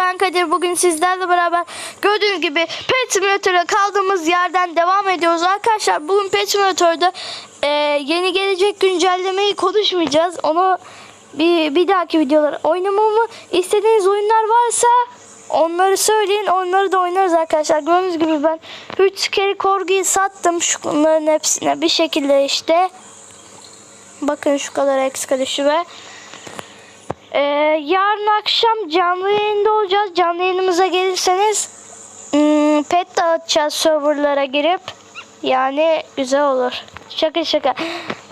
ben Kadir. Bugün sizlerle beraber gördüğünüz gibi Pet Simulator'a kaldığımız yerden devam ediyoruz. Arkadaşlar bugün Pet Simulator'da e, yeni gelecek güncellemeyi konuşmayacağız. Onu bir, bir dahaki videolar oynamamı istediğiniz oyunlar varsa onları söyleyin. Onları da oynarız arkadaşlar. Gördüğünüz gibi ben 3 kere korguyu sattım. Şunların hepsine bir şekilde işte. Bakın şu kadar ekstra düşü ve ee, yarın akşam canlı yayında olacağız. Canlı yayınımıza gelirseniz hmm, pet dağıtacağız serverlara girip. Yani güzel olur. Şaka şaka.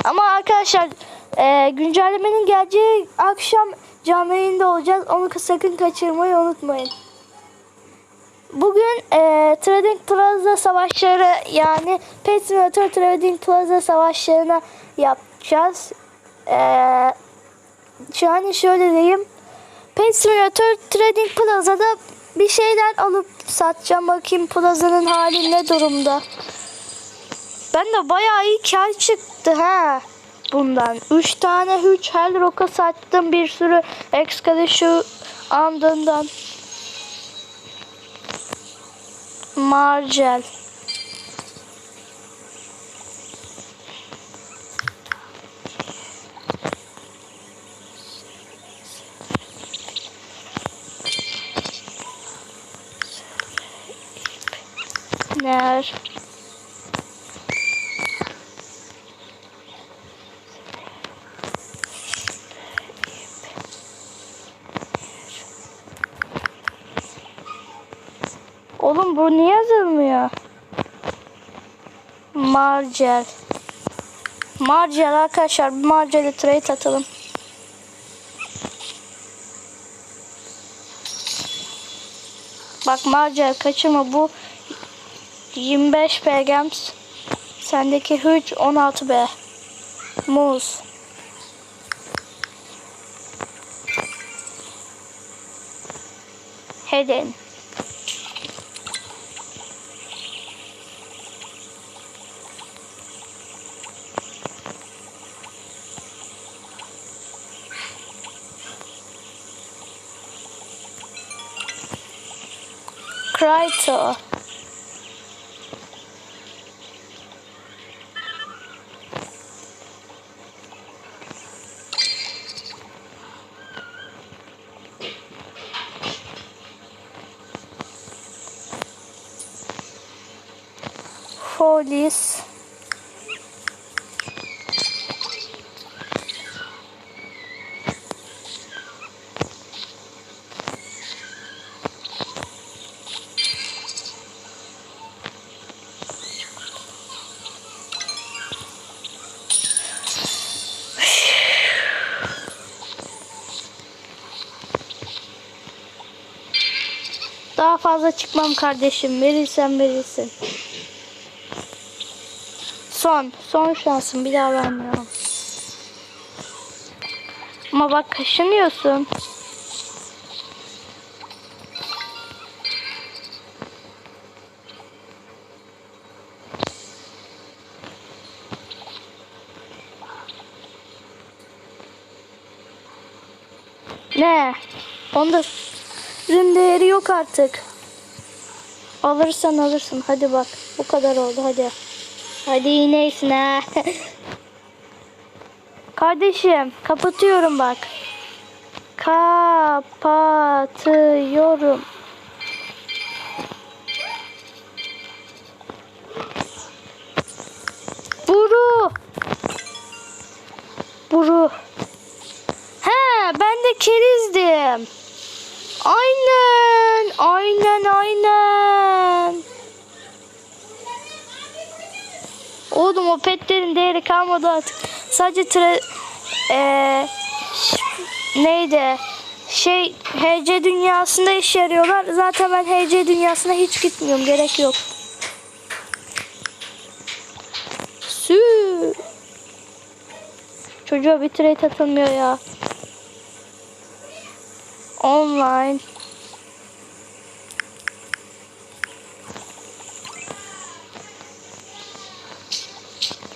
Ama arkadaşlar e, güncellemenin geleceği akşam canlı yayında olacağız. Onu sakın kaçırmayı unutmayın. Bugün e, Trading Plaza savaşları yani Pet Simulator Trading Plaza savaşlarını yapacağız. Eee yani şöyle diyeyim. Pet Simulator Trading Plaza'da bir şeyler alıp satacağım. Bakayım plazanın hali ne durumda. Ben de bayağı iyi kar çıktı ha bundan. 3 tane 3 Hell Rock'a sattım. Bir sürü Excalibur andından. Margel. Oğlum bu niye yazılmıyor? Margel. Margel arkadaşlar. Bir Margel'e trade atalım. Bak Margel kaçırma bu 25 B Gems. Sendeki hüc 16 B. Muz. Kryto. Folies. Daha fazla çıkmam kardeşim. Verirsen verirsin. Son. Son şansım. Bir daha vermiyorum. Ama bak kaşınıyorsun. Ne? Onda ürün değeri yok artık. Alırsan alırsın. Hadi bak. Bu kadar oldu. Hadi. Hadi iğneysin ha. Kardeşim kapatıyorum bak. Kapatıyorum. Buru. Buru. He ben de kerizdim. Aynen. Aynen aynen. Oğlum o petlerin değeri kalmadı artık. Sadece tre eee, neydi? Şey HC dünyasında işe yarıyorlar. Zaten ben HC dünyasına hiç gitmiyorum. Gerek yok. Sü. Çocuğa bir trade atılmıyor ya online.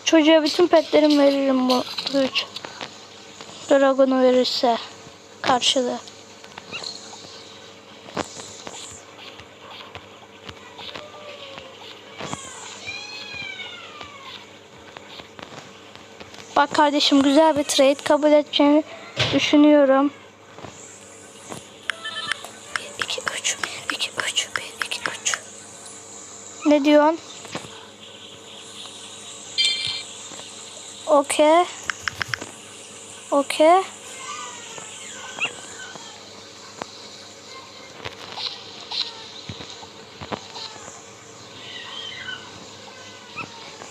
Çocuğa bütün petlerimi veririm bu 3. Dragon'u verirse karşılığı. Bak kardeşim güzel bir trade kabul edeceğini düşünüyorum. 1, 2, 3, 1, 2, 3, 1, 2, 3. Ne diyorsun? Okey. Okey.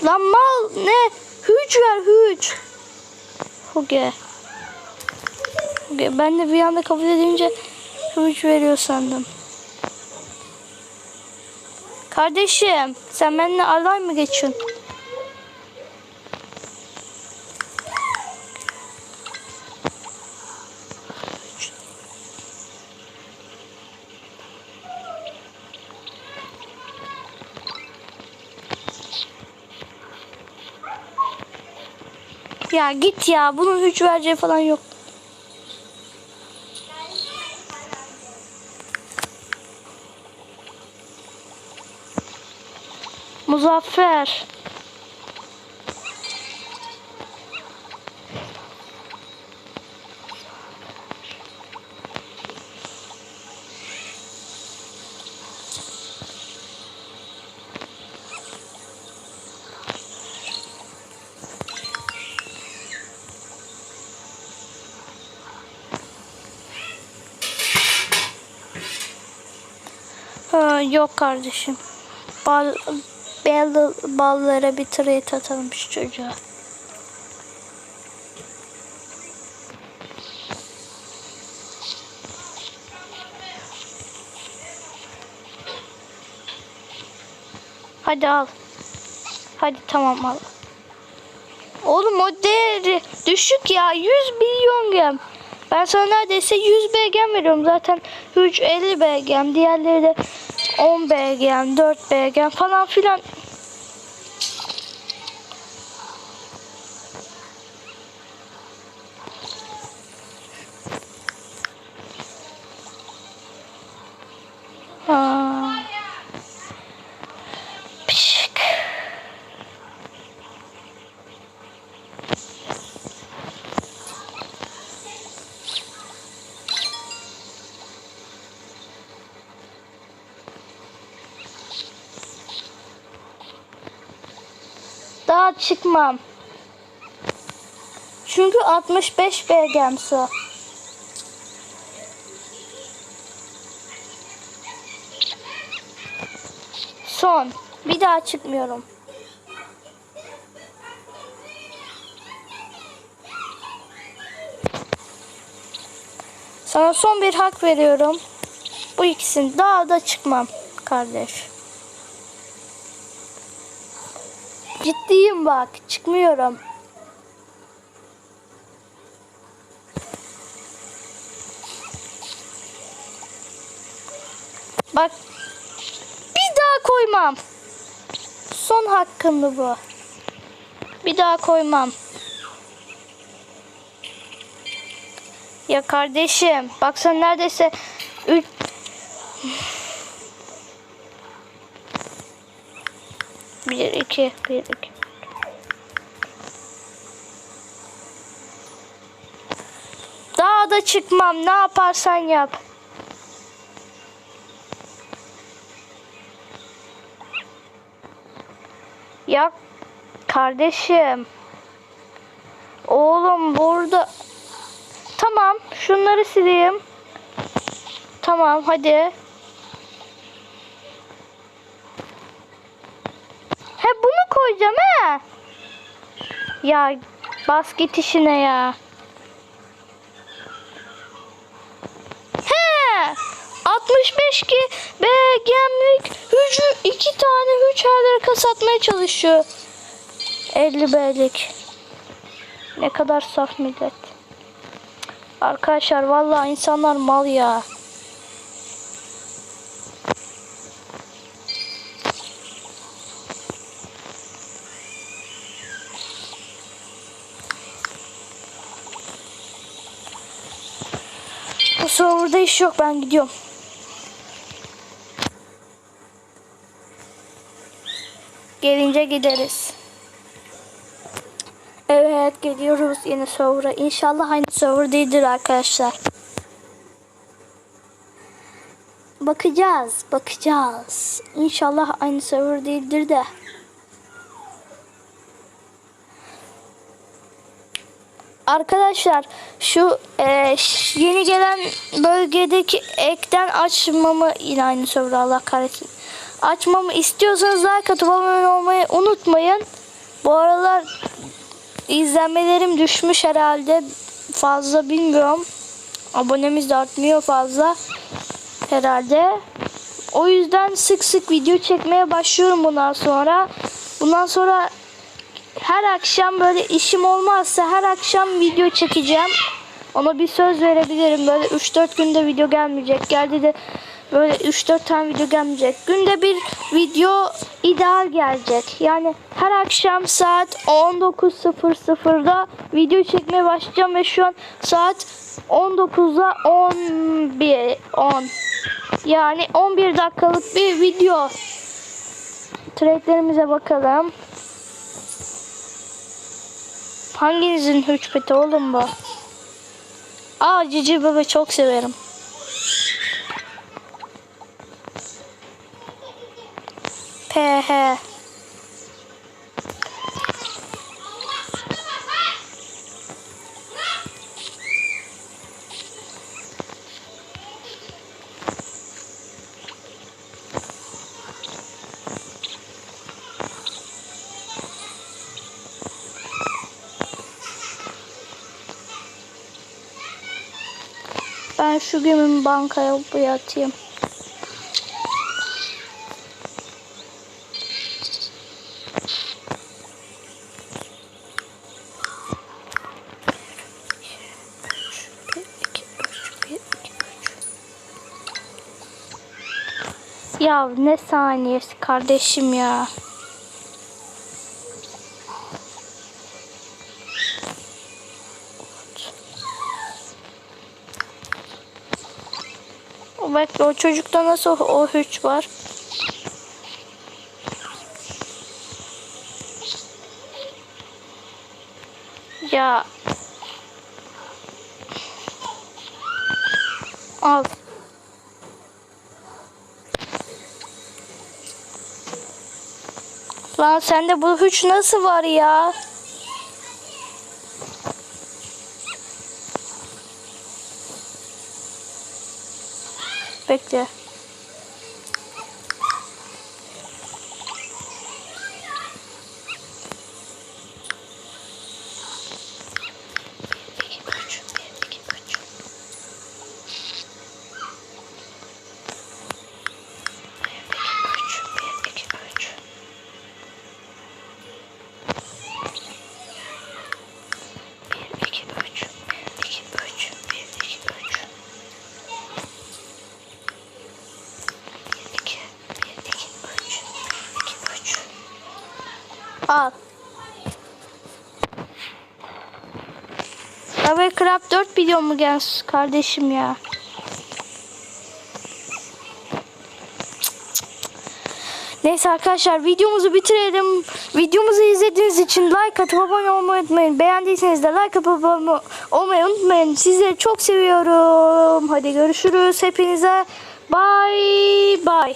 Lan mal ne? Hüç ver hüç. Huge. Huge. Ben de bir anda kabul edince hüç veriyor sandım. Kardeşim sen benimle alay mı geçiyorsun? Ya git ya. Bunun hüç vereceği falan yok. Muzaffer. Ha, yok kardeşim. Bal, bal, ballara bir trade atalım şu çocuğa. Hadi al. Hadi tamam al. Oğlum o değeri düşük ya. 100 milyon gem. Ben sana neredeyse 100 BGM veriyorum. Zaten 3 50 BGM. Diğerleri de 10 BGM, 4 BGM falan filan. Çıkmam. Çünkü 65 BGM su. Son. Bir daha çıkmıyorum. Sana son bir hak veriyorum. Bu ikisini daha da çıkmam kardeş. Ciddiyim bak. Çıkmıyorum. Bak. Bir daha koymam. Son hakkımdı bu. Bir daha koymam. Ya kardeşim. Bak sen neredeyse Bir, iki, bir, iki. Daha da çıkmam. Ne yaparsan yap. Ya kardeşim. Oğlum burada. Tamam. Şunları sileyim. Tamam hadi. Bunu koyacağım he. Ya bas işine ya. He. 65 ki be gemlik hücü iki tane hüç her satmaya çalışıyor. 50 belik. Ne kadar saf millet. Arkadaşlar vallahi insanlar mal ya. Bu serverda iş yok ben gidiyorum. Gelince gideriz. Evet geliyoruz yeni server'a. İnşallah aynı server değildir arkadaşlar. Bakacağız, bakacağız. İnşallah aynı server değildir de. Arkadaşlar şu e, yeni gelen bölgedeki ekten açmamı yine aynı server Allah kahretsin. Açmamı istiyorsanız like atıp abone olmayı unutmayın. Bu aralar izlenmelerim düşmüş herhalde. Fazla bilmiyorum. Abonemiz de artmıyor fazla. Herhalde. O yüzden sık sık video çekmeye başlıyorum bundan sonra. Bundan sonra her akşam böyle işim olmazsa her akşam video çekeceğim. Ona bir söz verebilirim. Böyle 3-4 günde video gelmeyecek. Geldi de böyle 3-4 tane video gelmeyecek. Günde bir video ideal gelecek. Yani her akşam saat 19.00'da video çekmeye başlayacağım ve şu an saat 19'a 11 10 yani 11 dakikalık bir video. Trade'lerimize bakalım. Hanginizin hüç peti oğlum bu? Aa cici bebe çok severim. PH Ben şu gemimi bankaya buraya atayım. Ya ne saniyesi kardeşim ya. O bekle o çocukta nasıl o hüç var? Ya. Al. Lan sende bu hüç nasıl var ya? Bekle. Abi Craft 4 milyon mu gelsin kardeşim ya? Neyse arkadaşlar videomuzu bitirelim. Videomuzu izlediğiniz için like atıp abone olmayı unutmayın. Beğendiyseniz de like atıp abone olmayı unutmayın. Sizleri çok seviyorum. Hadi görüşürüz hepinize. Bye bye.